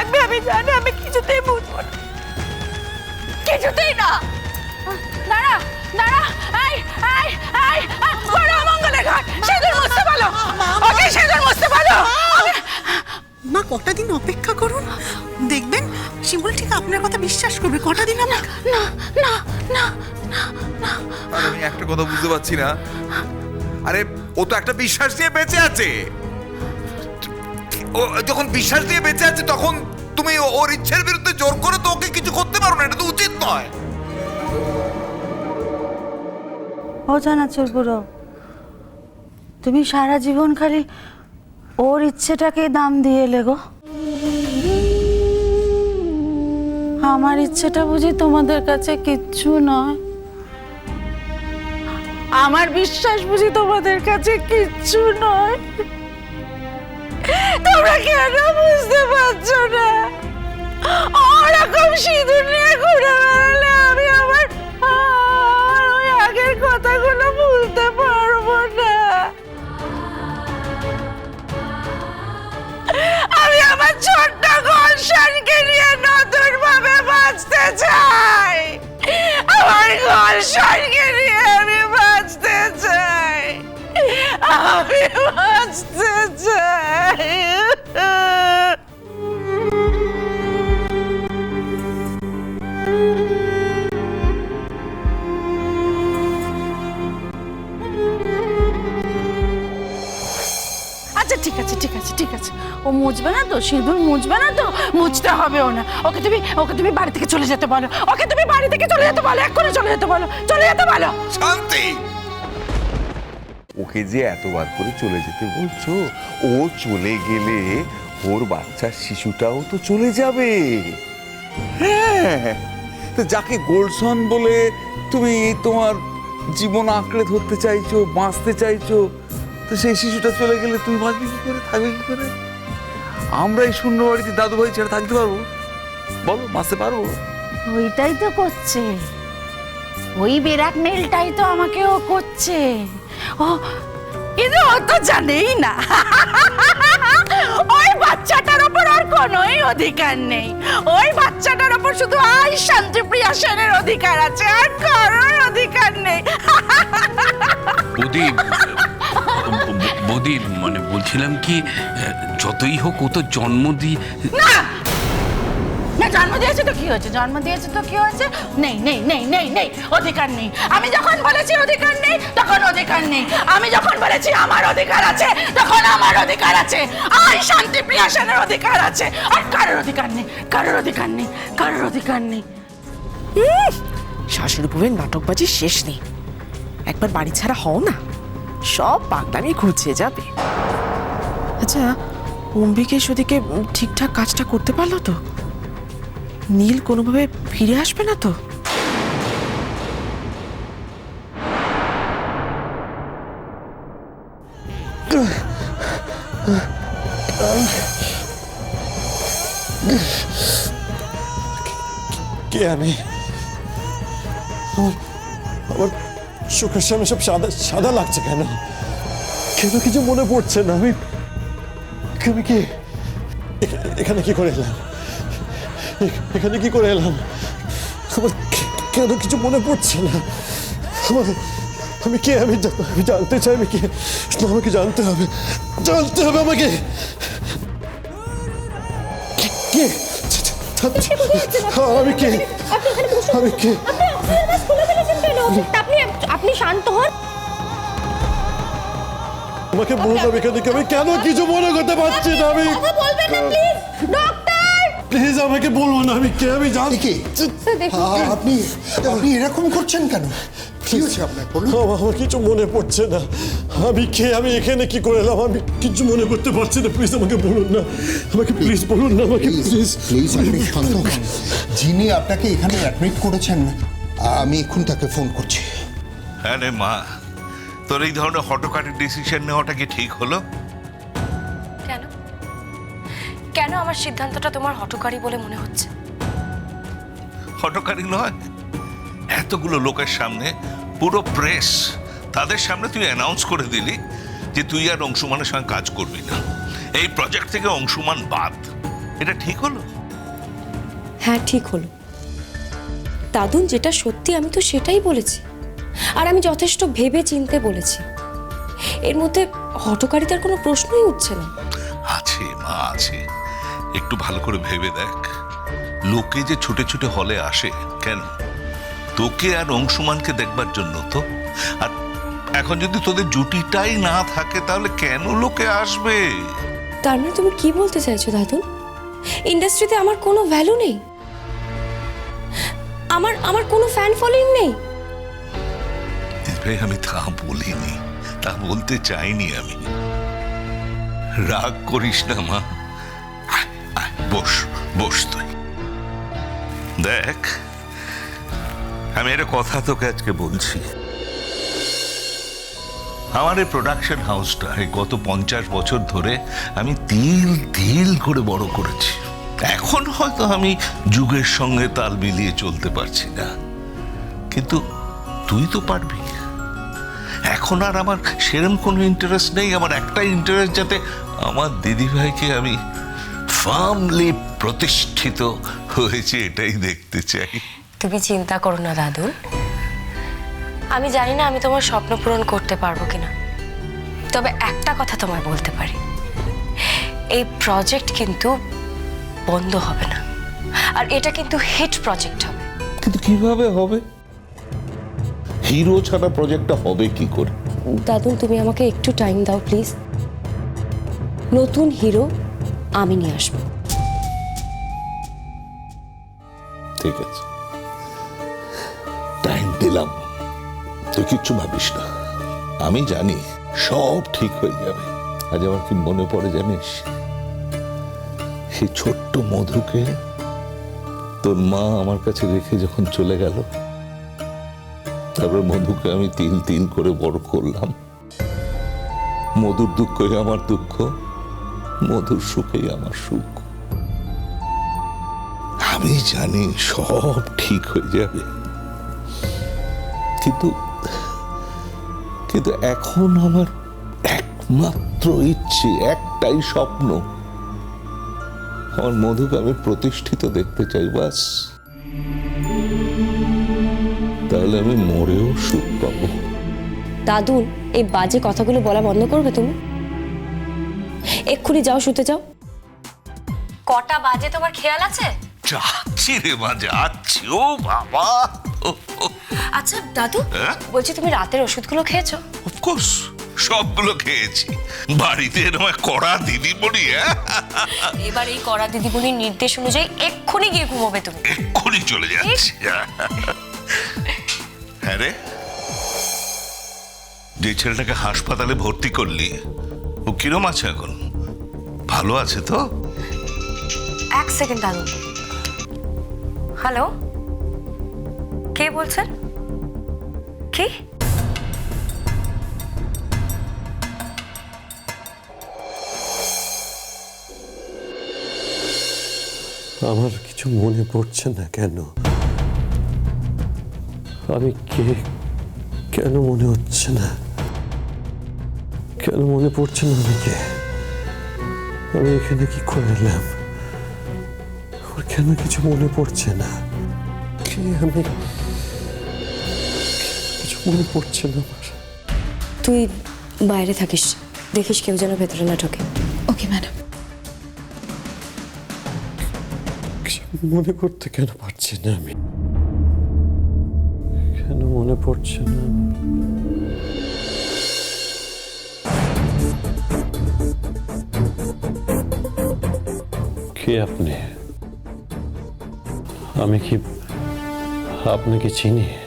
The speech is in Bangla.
লাগবে আমি জানি আমি কিছুতেই বুঝব না। কিছুতেই না! দাঁড়া দাঁড়া আই আই আই বড় মঙ্গলের ঘাট। সেদিন মুছতে পারো। ওকে সেদিন মুছতে পারো। মা কটা দিন অপেক্ষা করুন। দেখবেন শিমুল ঠিক আপনার কথা বিশ্বাস করবে। কটা দিন আমরা না না না আর আমি একটা কথা বুঝতে পারছি না। আরে ও তো একটা বিশ্বাস দিয়ে বেঁচে আছে। ও, যখন বিশ্বাস দিয়ে বেঁচে আছে, তখন তুমি ওর ইচ্ছের বিরুদ্ধে জোর করে তো ওকে কিছু করতে পারো না, এটা তো উচিত নয়। ও জানাচুর বুড়ো, তুমি সারা জীবন খালি ওর ইচ্ছেটাকে দাম দিয়ে এলে গো। আমার ইচ্ছেটা বুঝি তোমাদের কাছে কিচ্ছু নয়। আমার বিশ্বাস বুঝি তোমাদের কাছে কিচ্ছু নয়। তোমরা কেন বুঝতে পারছ না? ওরকম সিঁদুর নিয়ে ঘুরে বেড়ালে আমি আমার ওই আগের কথাগুলো ভুলতে পারব না। আমি আমার ছোট্ট গলশানকে নিয়ে নতুন ভাবে বাঁচতে চাই। আমার গলশানকে নিয়ে আমি বাঁচতে চাই। আমি বাঁচতে চাই। আচ্ছা ঠিক আছে ঠিক আছে ঠিক আছে। ও মুছবে না তো? সিঁদুর মুছবে না তো? মুছতে হবে ও না। ওকে তুমি ওকে তুমি বাড়ি থেকে চলে যেতে বলো। ওকে তুমি বাড়ি থেকে চলে যেতে বলো এক্ষুনি চলে যেতে বলো চলে যেতে বলো। শান্তি! ওকে যে এতবার করে চলে যেতে বলছো ও চলে গেলে ওর বাচ্চার শিশুটাও তো চলে যাবে। হ্যাঁ। তো যাকে গোলসন বলে তুমি তোমার জীবন আঁকড়ে ধরতে চাইছো বাঁচতে চাইছো তো সেই শিশুটা চলে গেলে তুমি বাঁচবে কি করে? থাকবে কি করে? আমরা এই শূন্য বাড়িতে দাদু ভাই ছেড়ে থাকতে পারব? বলো বাঁচতে পারব? ওইটাই তো করছে। ওই বেরাক মেলটাই তো আমাকে ও করছে। ও কিন্তু ও তো জানেই না। ওই বাচ্চাটার ওপর আর কোনোই অধিকার নেই। ওই বাচ্চাটার ওপর শুধু আই শান্তিপ্রিয়া সেনের অধিকার আছে আর কারোর অধিকার নেই। বৌদি বৌদি মানে বলছিলাম কি যতই হোক ও তো জন্ম দি না! না জন্ম দিয়েছে তো কি হয়েছে? জন্ম দিয়েছে তো কি হয়েছে? নেই নেই নেই নেই নেই অধিকার নেই। আমি যখন বলেছি অধিকার নেই তখন অধিকার নেই। আমি যখন বলেছি আমার অধিকার আছে তখন আমার অধিকার আছে। আই শান্তি প্রিয়াসনের অধিকার আছে। আর কারোর অধিকার নেই কারোর অধিকার নেই কারোর অধিকার নেই। শাশুড়ি বউয়ের নাটকবাজি শেষ নেই। একবার বাড়ি ছাড়া হও না। সব পাগলামি ঘুরছে, যাবে। আচ্ছা অম্বিকেশ ওদিকে ঠিকঠাক কাজটা করতে পারল তো? নীল কোনোভাবে ফিরে আসবে না তো? কে আমি? আমার- চোখের সামনে সব সাদা সাদা লাগছে কেন কেন কিছু মনে পড়ছে না আমি আমি কি এখানে কি করে এলাম এখানে কি করে এলাম আমার কেন কিছু মনে পড়ছে না আমার আমি কে আমি আমি জানতে চাই আমি কে আমাকে জানতে হবে জানতে হবে আমাকে কে আমি কে আমি কে আপনি আপনি শান্ত হন। আমাকে বলুন আমি এখানে আমি কেন কিছু মনে করতে পারছি না আমি? বলবেন না প্লিজ ডক্টর প্লিজ আমাকে বলব না আমি কে আমি জানি। কি আপনি আপনি এরকম করছেন কেন? কি হচ্ছে আপনার? বলুন। আমার কিছু মনে পড়ছে না। আমি কে আমি এখানে কি করে এলাম? আমি কিছু মনে করতে পারছি না। প্লিজ আমাকে বলুন না। আমাকে প্লিজ বলুন না আমাকে প্লিজ প্লিজ আপনি যিনি আপনাকে এখানে অ্যাডমিট করেছেন আমি এখন তাকে ফোন করছি। হ্যাঁ রে মা তোর এই ধরনের হটকাটের ডিসিশন নেওয়াটা কি ঠিক হলো? কেন? কেন আমার সিদ্ধান্তটা তোমার হটকারী বলে মনে হচ্ছে? হটকারী নয় এতগুলো লোকের সামনে পুরো প্রেস তাদের সামনে তুই অ্যানাউন্স করে দিলি যে তুই আর অংশুমানের সঙ্গে কাজ করবি না। এই প্রজেক্ট থেকে অংশুমান বাদ। এটা ঠিক হলো? হ্যাঁ ঠিক হলো। দাদুন যেটা সত্যি আমি তো সেটাই বলেছি। আর আমি যথেষ্ট ভেবে চিনতে বলেছি। এর মধ্যে হটকারিতার কোনো প্রশ্নই উঠছে না। আছে মা আছে। একটু ভালো করে ভেবে দেখ। লোকে যে ছুটে ছুটে হলে আসে কেন? তোকে আর অংশুমানকে দেখবার জন্য তো। আর এখন যদি তোদের জুটিটাই না থাকে তাহলে কেন লোকে আসবে? তার মানে তুমি কি বলতে চাইছো দাদুন? ইন্ডাস্ট্রিতে আমার কোনো ভ্যালু নেই। আমার আমার কোনো ফ্যান ফলোয়িং নেই। ভাই আমি তা বলিনি, তা বলতে চাইনি আমি। রাগ করিস না, মা। বস বস তুই। দেখ, আমি একটা কথা তোকে আজকে বলছি। আমার এই প্রোডাকশন হাউসটা গত পঞ্চাশ বছর ধরে আমি তিল তিল করে বড় করেছি। এখন হয়তো আমি যুগের সঙ্গে তাল মিলিয়ে চলতে পারছি না। কিন্তু তুই তো পারবি। এখন আর আমার সেরম কোনো ইন্টারেস্ট নেই, আমার একটাই ইন্টারেস্ট যাতে আমার দিদিভাইকে আমি ফার্মলি প্রতিষ্ঠিত হয়েছে এটাই দেখতে চাই। তুমি চিন্তা করো না দাদুন আমি জানি না আমি তোমার স্বপ্ন পূরণ করতে পারব কিনা। তবে একটা কথা তোমায় বলতে পারি। এই প্রজেক্ট কিন্তু বন্ধ হবে না। আর এটা কিন্তু হিট প্রজেক্ট হবে। কিন্তু কীভাবে হবে? হিরো ছাড়া প্রজেক্টটা হবে কি করে? দাদুন তুমি আমাকে একটু টাইম দাও প্লিজ নতুন হিরো আমি নিয়ে আসব। ঠিক আছে। টাইম দিলাম। তুই কিচ্ছু ভাবিস না। আমি জানি সব ঠিক হয়ে যাবে। আজ আমার কি মনে পড়ে জানিস? সেই ছোট্ট মধুকে তোর মা আমার কাছে রেখে যখন চলে গেল, তারপর মধুকে আমি তিল তিল করে বড় করলাম। মধুর দুঃখই আমার দুঃখ, মধুর সুখেই আমার সুখ। আমি জানি সব ঠিক হয়ে যাবে। কিন্তু কিন্তু এখন আমার একমাত্র ইচ্ছে, একটাই স্বপ্ন। আমার মধুকে আমি প্রতিষ্ঠিত দেখতে চাই বাস। তাহলে আমি মরেও সুখ পাবো। দাদুন এই বাজে কথাগুলো বলা বন্ধ করবে তুমি? এক্ষুনি যাও শুতে যাও। কটা বাজে তোমার খেয়াল আছে? যাচ্ছি রে মা যাচ্ছি। ও বাবা। আচ্ছা দাদু হ্যাঁ? বলছি তুমি রাতের ওষুধগুলো খেয়েছো? অফকোর্স সবগুলো খেয়েছি। বাড়িতে এরকম কড়া দিদি বলি হ্যাঁ? এবার এই কড়া দিদিমণির নির্দেশ অনুযায়ী এক্ষুনি গিয়ে ঘুমোবে তুমি। এক্ষুনি চলে যাচ্ছি। হ্যাঁ রে। যে ছেলেটাকে হাসপাতালে ভর্তি করলি ও কিরম আছে এখন? ভালো আছে তো? এক সেকেন্ড দাদু হ্যালো? কে বলছেন? কি? আমার কিছু মনে পড়ছে না কেন? আমি কে? কেন মনে হচ্ছে না? কেন মনে পড়ছে না আমি কে আমি এখানে কি করে এলাম? আমার কেন কিছু মনে পড়ছে না? কে আমি? কিছু মনে পড়ছে না আমার। তুই বাইরে থাকিস। দেখিস কেউ যেন ভেতরে না ঢোকে। Okay madam. মনে করতে কেন পারছি না আমি? কেন মনে পড়ছে না? কে আপনি? আমি কি আপনাকে চিনি?